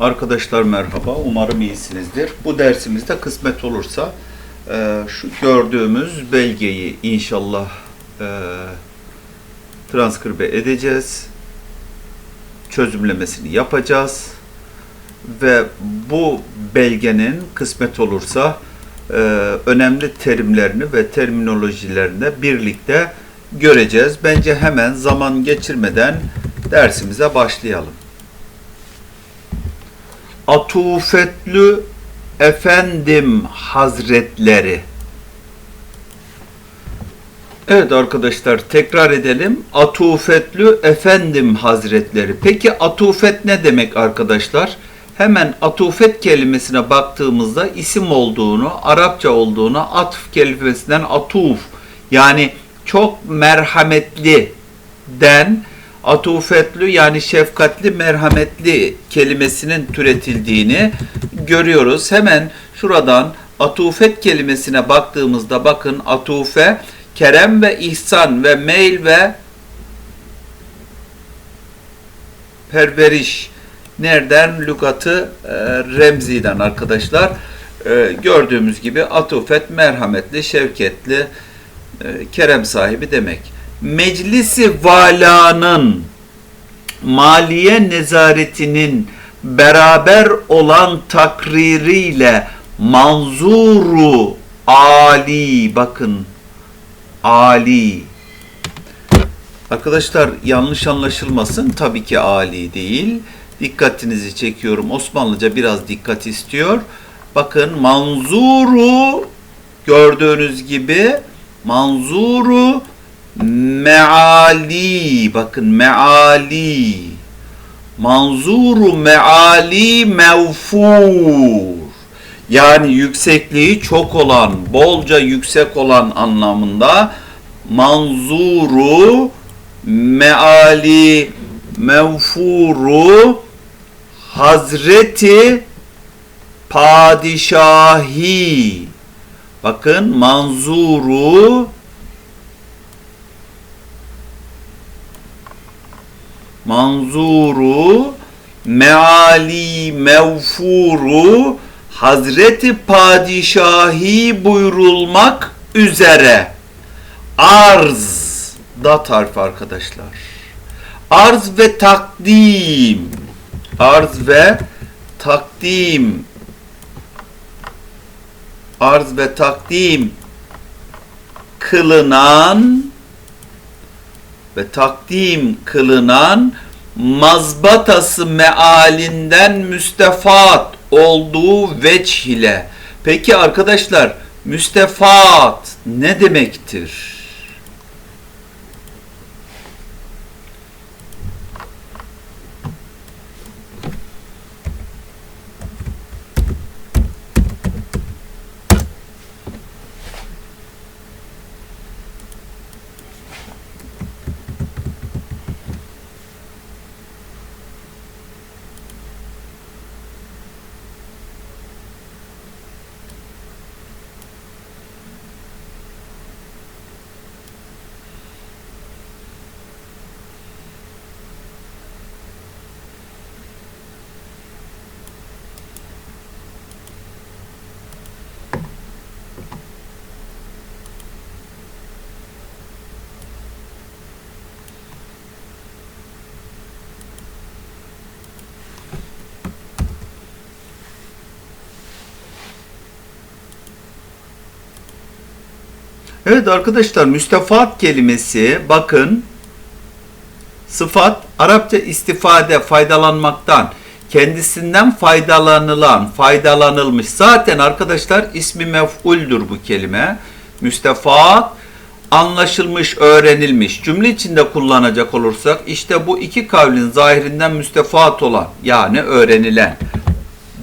Arkadaşlar merhaba, umarım iyisinizdir. Bu dersimizde kısmet olursa e, şu gördüğümüz belgeyi inşallah e, transkribe edeceğiz. Çözümlemesini yapacağız. Ve bu belgenin kısmet olursa e, önemli terimlerini ve terminolojilerini birlikte göreceğiz. Bence hemen zaman geçirmeden dersimize başlayalım. Atufetlü Efendim Hazretleri. Evet arkadaşlar tekrar edelim. Atufetlü Efendim Hazretleri. Peki atufet ne demek arkadaşlar? Hemen atufet kelimesine baktığımızda isim olduğunu, Arapça olduğunu, atf kelimesinden atuf yani çok merhametli den atufetlü yani şefkatli, merhametli kelimesinin türetildiğini görüyoruz. Hemen şuradan atufet kelimesine baktığımızda bakın atufe, kerem ve ihsan ve meyl ve perveriş nereden? Lügatı e, Remzi'den arkadaşlar. E, gördüğümüz gibi atufet, merhametli, şevketli, e, kerem sahibi demek. Meclisi valanın maliye nezaretinin beraber olan takririyle manzuru ali bakın ali Arkadaşlar yanlış anlaşılmasın tabii ki ali değil. Dikkatinizi çekiyorum. Osmanlıca biraz dikkat istiyor. Bakın manzuru gördüğünüz gibi manzuru meali bakın meali. Manzuru meali mevfur. Yani yüksekliği çok olan bolca yüksek olan anlamında manzuru meali mevfuru Hazreti Padişahi. Bakın manzuru manzuru meali mevfuru Hazreti Padişahi buyurulmak üzere. Arz dat harfi arkadaşlar. Arz ve takdim. Arz ve takdim. Arz ve takdim kılınan ve takdim kılınan mazbatası mealinden müstefat olduğu veç ile. Peki arkadaşlar müstefat ne demektir? Evet arkadaşlar müstefat kelimesi bakın sıfat Arapça istifade faydalanmaktan kendisinden faydalanılan faydalanılmış. Zaten arkadaşlar ismi mef'uldür bu kelime. Müstefat anlaşılmış öğrenilmiş. Cümle içinde kullanacak olursak işte bu iki kavlin zahirinden müstefat olan yani öğrenilen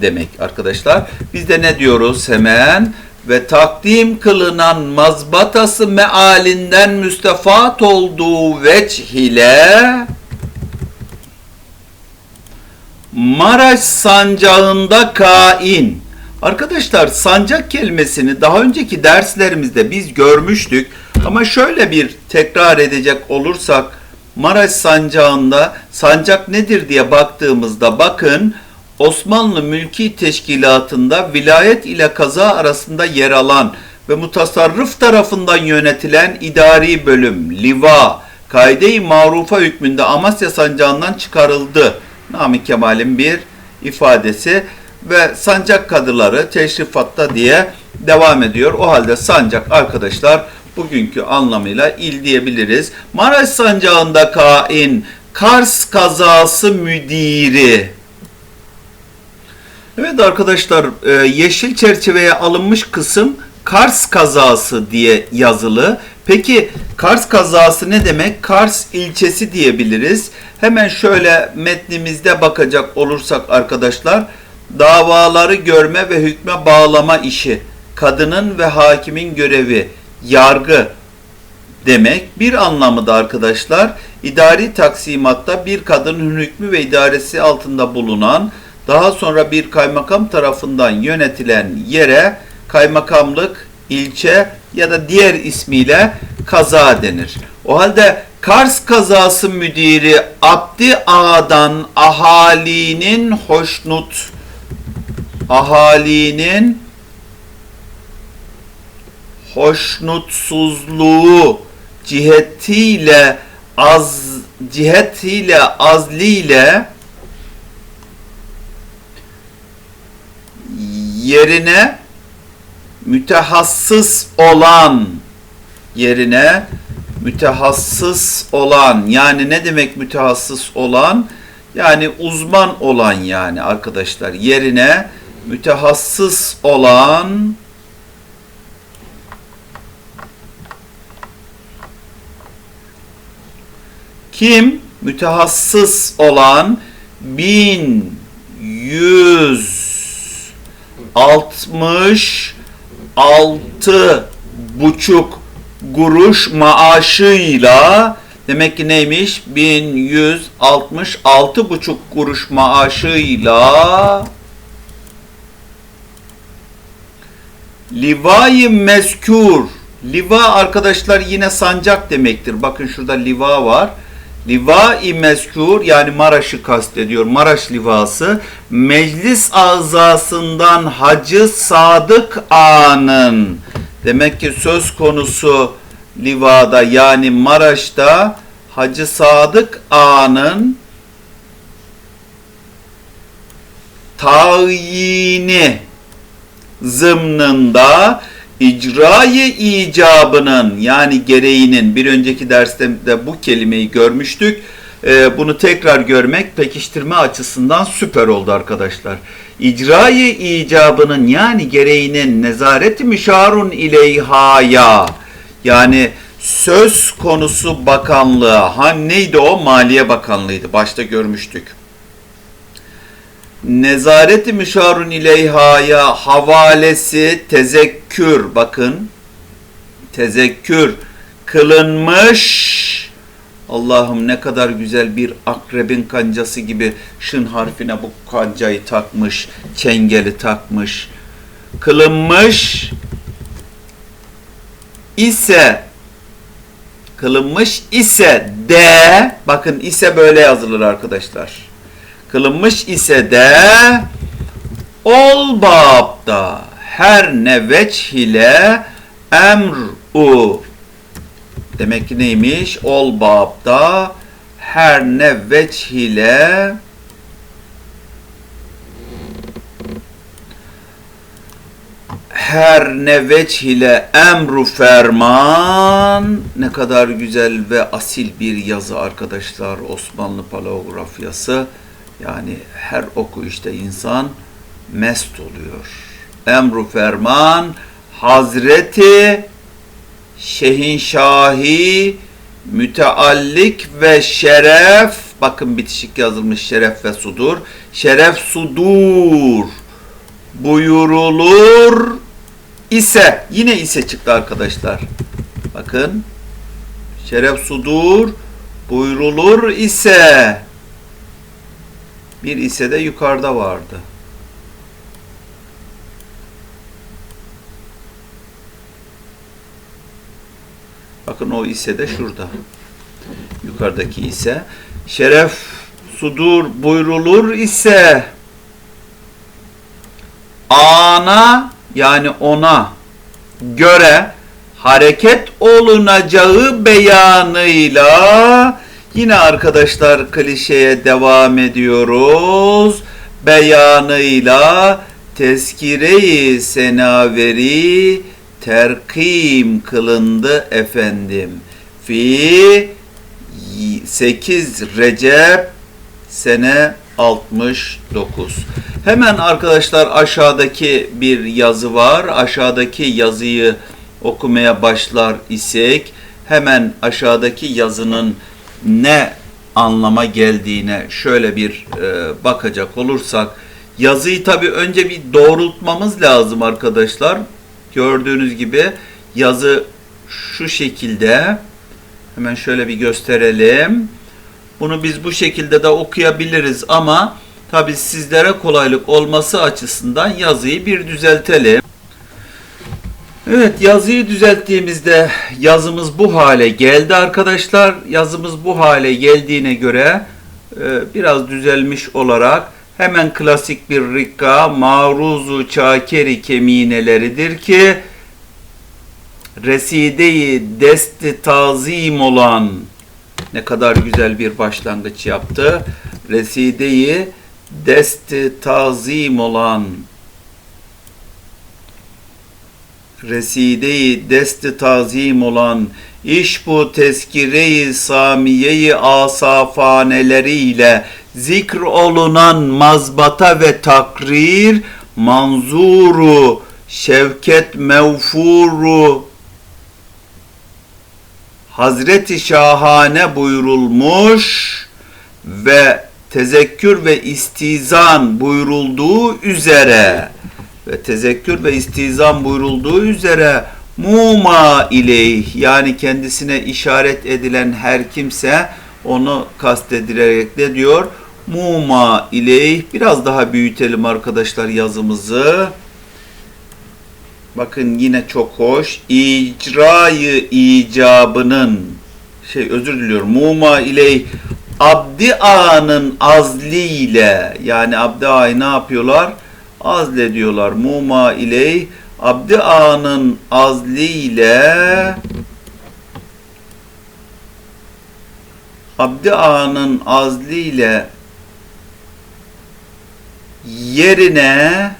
demek arkadaşlar. Biz de ne diyoruz? Hemen ve takdim kılınan mazbatası mealinden müstefat olduğu veç ile Maraş sancağında kain. Arkadaşlar sancak kelimesini daha önceki derslerimizde biz görmüştük. Ama şöyle bir tekrar edecek olursak Maraş sancağında sancak nedir diye baktığımızda bakın Osmanlı Mülki Teşkilatı'nda vilayet ile kaza arasında yer alan ve mutasarrıf tarafından yönetilen idari bölüm, liva, kaide-i marufa hükmünde Amasya sancağından çıkarıldı. Nami Kemal'in bir ifadesi ve sancak kadıları teşrifatta diye devam ediyor. O halde sancak arkadaşlar bugünkü anlamıyla il diyebiliriz. Maraş sancağında kain Kars kazası müdiri. Evet arkadaşlar e, yeşil çerçeveye alınmış kısım Kars kazası diye yazılı. Peki Kars kazası ne demek? Kars ilçesi diyebiliriz. Hemen şöyle metnimizde bakacak olursak arkadaşlar davaları görme ve hükme bağlama işi, kadının ve hakimin görevi, yargı demek. Bir anlamı da arkadaşlar idari taksimatta bir kadının hükmü ve idaresi altında bulunan daha sonra bir kaymakam tarafından yönetilen yere kaymakamlık, ilçe ya da diğer ismiyle kaza denir. O halde Kars kazası müdiri Abdi Ağa'dan ahalinin hoşnut ahalinin hoşnutsuzluğu cihetiyle az cihetiyle azliyle yerine mütehassıs olan yerine mütehassıs olan yani ne demek mütehassıs olan? Yani uzman olan yani arkadaşlar. Yerine mütehassıs olan kim? Mütehassıs olan 1166 buçuk kuruş maaşıyla demek ki neymiş 1166 buçuk kuruş maaşıyla Livai meskür. Liva arkadaşlar yine sancak demektir. Bakın şurada liva var. Liva-i meskûr yani Maraş'ı kastediyor. Maraş livası meclis azasından Hacı Sadık Ağa'nın demek ki söz konusu livada yani Maraş'ta Hacı Sadık Ağa'nın tayini zımnında icrayı icabının yani gereğinin bir önceki derste de bu kelimeyi görmüştük. Ee, bunu tekrar görmek pekiştirme açısından süper oldu arkadaşlar. İcrayı icabının yani gereğinin nezareti müşarun ileyhaya yani söz konusu bakanlığı ha neydi o Maliye Bakanlığı'ydı başta görmüştük nezareti müşarun ileyhaya havalesi tezekkür. Bakın tezekkür. Kılınmış Allah'ım ne kadar güzel bir akrebin kancası gibi şın harfine bu kancayı takmış, çengeli takmış. Kılınmış ise kılınmış ise de bakın ise böyle yazılır arkadaşlar kılınmış ise de ol babda her ne veç ile emru demek ki neymiş? Ol babda her ne veç ile her ne veç ile emru ferman ne kadar güzel ve asil bir yazı arkadaşlar Osmanlı palografyası. Yani her okuyuşta insan mest oluyor. Emru ferman Hazreti Şehinşahi müteallik ve şeref bakın bitişik yazılmış şeref ve sudur. Şeref sudur buyurulur ise yine ise çıktı arkadaşlar. Bakın şeref sudur buyurulur ise bir ise de yukarıda vardı. Bakın o ise de şurada. Yukarıdaki ise şeref sudur buyrulur ise ana yani ona göre hareket olunacağı beyanıyla yine arkadaşlar klişeye devam ediyoruz. Beyanıyla tezkire-i senaveri terkim kılındı efendim. Fi 8 Recep sene 69. Hemen arkadaşlar aşağıdaki bir yazı var. Aşağıdaki yazıyı okumaya başlar isek hemen aşağıdaki yazının ne anlama geldiğine şöyle bir e, bakacak olursak yazıyı tabi önce bir doğrultmamız lazım arkadaşlar. Gördüğünüz gibi yazı şu şekilde hemen şöyle bir gösterelim. Bunu biz bu şekilde de okuyabiliriz ama tabi sizlere kolaylık olması açısından yazıyı bir düzeltelim. Evet yazıyı düzelttiğimizde yazımız bu hale geldi arkadaşlar. Yazımız bu hale geldiğine göre e, biraz düzelmiş olarak hemen klasik bir rikka maruzu çakeri kemineleridir ki resideyi desti tazim olan ne kadar güzel bir başlangıç yaptı. Resideyi desti tazim olan Resideyi desti tazim olan iş bu tezkire-i samiye-i asafaneleriyle zikr olunan mazbata ve takrir manzuru şevket mevfuru Hazreti Şahane buyurulmuş ve tezekkür ve istizan buyurulduğu üzere ve tezekkür ve istizam buyurulduğu üzere muma ileyh yani kendisine işaret edilen her kimse onu kastedilerek ne diyor? Muma ileyh biraz daha büyütelim arkadaşlar yazımızı. Bakın yine çok hoş. İcrayı icabının şey özür diliyorum. Muma ileyh abdi ağanın azliyle yani abdi ne yapıyorlar? Azlediyorlar. Muma iley abdi ağanın azliyle abdi ağanın azliyle yerine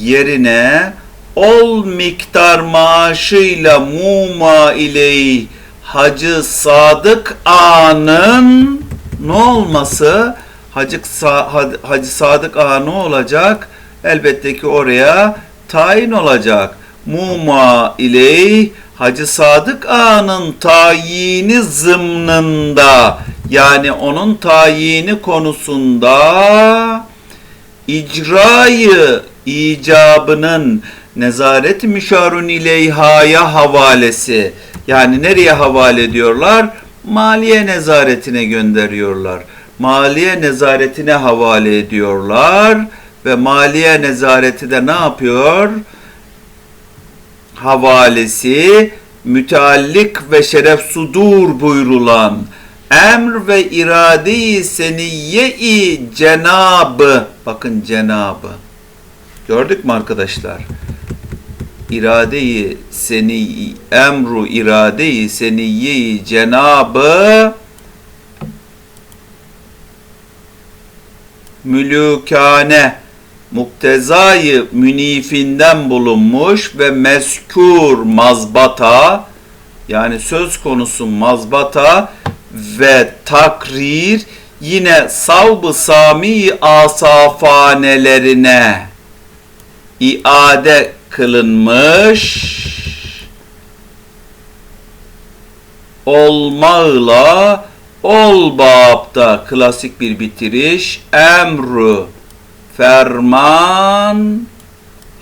yerine ol miktar maaşıyla muma iley Hacı Sadık Ağa'nın ne olması? Hacı, Sa Hacı Sadık Ağa ne olacak? Elbette ki oraya tayin olacak. Muma iley Hacı Sadık Ağa'nın tayini zımnında yani onun tayini konusunda icrayı icabının nezaret müşarun ileyhaya havalesi yani nereye havale ediyorlar? Maliye nezaretine gönderiyorlar maliye nezaretine havale ediyorlar ve maliye nezareti de ne yapıyor? Havalesi müteallik ve şeref sudur buyurulan emr ve irade-i seniyye-i cenabı bakın cenabı gördük mü arkadaşlar? irade-i seni emru irade-i seniyye-i cenabı mülükane muktezayı münifinden bulunmuş ve meskur mazbata yani söz konusu mazbata ve takrir yine savbı sami asafanelerine iade kılınmış olmağla Ol babda klasik bir bitiriş. Emru ferman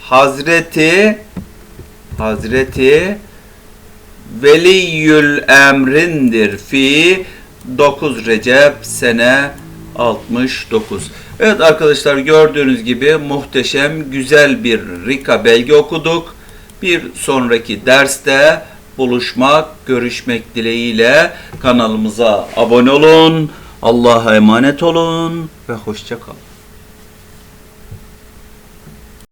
Hazreti Hazreti Veliyül emrindir fi 9 Recep sene 69. Evet arkadaşlar gördüğünüz gibi muhteşem güzel bir Rika belge okuduk. Bir sonraki derste buluşmak, görüşmek dileğiyle kanalımıza abone olun. Allah'a emanet olun ve hoşça kalın.